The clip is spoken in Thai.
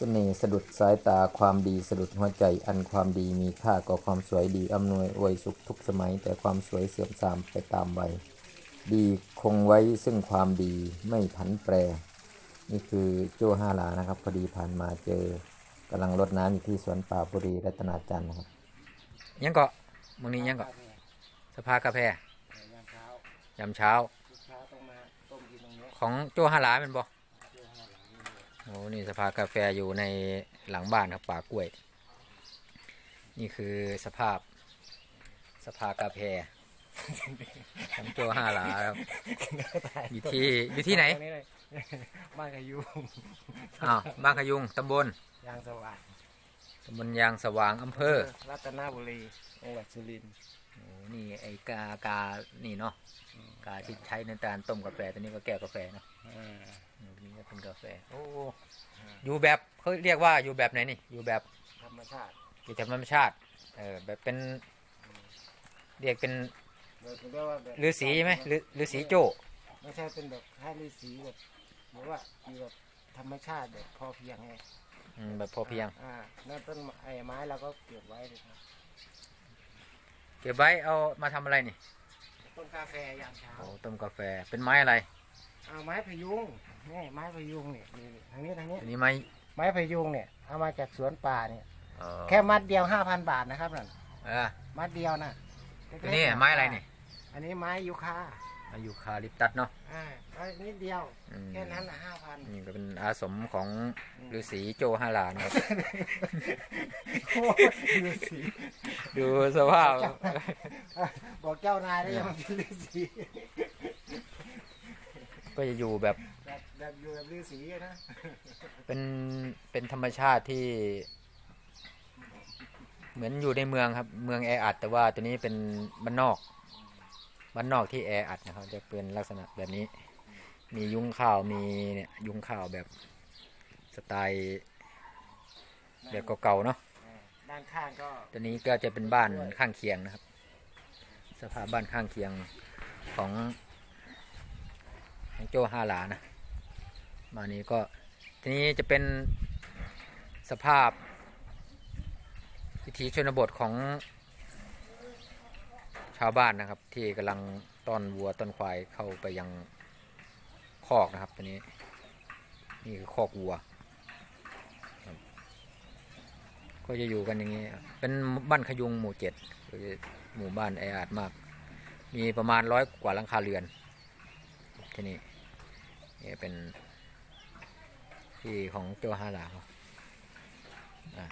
เสน่ห์สะดุดสายตาความดีสะดุดหัวใจ อันความดีมีค่าก่อความสวยดีอำนวยอวยสุขทุกสมัย แต่ความสวยเสื่อมทรามไปตามวัยดีคงไว้ซึ่งความดีไม่ผันแปร นี่คือโจ้ห้าหลานะครับ พอดีผ่านมาเจอกำลังรดน้ำอยู่ที่สวนป่าบุรีรัตนาจันทร์นะครับ ยังเกาะมึงนี้ยังเกาะสภากาแฟยามเช้ายามเช้าทุกเช้าต้องมาต้มกินตรงนี้ของโจฮาหลาเป็นบ่เพื่อห้าหลังนี่เลย โอ้นี่สภากาแฟอยู่ในหลังบ้านครับป่ากล้วย นี่คือสภาพสภากาแฟของโจฮาหลาครับ อยู่ที่อยู่ที่ไหนตรงนี้เลยบ้านขยุงอ้าวบางขยุงตำบลยางสว่างตำบลยางสว่างอำเภอ รัตนบุรีจังหวัดสุรินทร์โอ้นี่ไอ้กากานี่เนาะกาที่ใช้ในการต้มกาแฟตัวนี้ก็แก้วกาแฟเนาะอ่าอันนี้ ก็เป็นกาแฟโอ้อยู่แบบเขาเรียกว่าอยู่แบบไหนนี่อยู่แบบธรรมชาติอยู่ธรรมชาติเออแบบเป็นเรียกเป็นโดยเรียกว่าแบบฤาษีไหมฤฤาษีโจไม่ใช่เป็นแบบให้ฤาษีแบบหรือว่าอยู่แบบธรรมชาติแบบพอเพียงไงอืมแบบพอเพียงอ่านั่นต้นไอ้ไม้เราก็เก็บไว้เลยครับเก็บไว้เอามาทำอะไรนี่ต้นกาแฟยามเช้าโอ้ต้มกาแฟเป็นไม้อะไร เอาไม้พยุงนี่ไม้พยุงเนี่ยนี่นี่ทางนี้ทางนี้อันนี้ไม้ไม้พยุงเนี่ยเอามาจากสวนป่าเนี่ยเอ่อแค่มัดเดียวห้าพันบาทนะครับนั่นเออมัดเดียวนะเล็กๆตัวนี้ไม้อะไรนี่อันนี้ไม้ยูคาอายุคาลิปตัสเนาะอ่าไม้นิดเดียวอืมแค่นั้นนะห้าพันนี่ก็เป็นอาสมของฤาษีโจฮาลานะครับฤาษีดูสภาพ บอกเจ้านายแล้วยังเป็นฤาษี ก็จะอยู่แบบแบบแบบอยู่แบบฤาษีอะนะเป็นเป็นธรรมชาติที่ เหมือนอยู่ในเมืองครับ เมืองแออัด แต่ว่าตัวนี้เป็นบ้านนอกบ้านนอกที่แออัดนะครับ จะเป็นลักษณะแบบนี้ มียุ้งข้าวมีเนี่ยยุ้งข้าวแบบสไตล์แบบเก่าๆเนาะอ่าด้านข้างก็ตัวนี้ก็จะเป็นบ้านข้างเคียงนะครับ สภาพบ้านข้างเคียงของของ โจฮาหลานะมานี้ก็ทีนี้จะเป็นสภาพวิถีชนบทของชาวบ้านนะครับ ที่กำลังต้อนวัวต้อนควายเข้าไปยังคอกนะครับตัวนี้นี่คือคอกวัว ก็จะอยู่กันอย่างนี้ เป็นบ้านขยุงหมู่เจ็ดหมู่บ้านแออัดมาก มีประมาณร้อยกว่าหลังคาเรือนที่นี่ นี่เป็นที่ของโจฮาลาเขาอ่า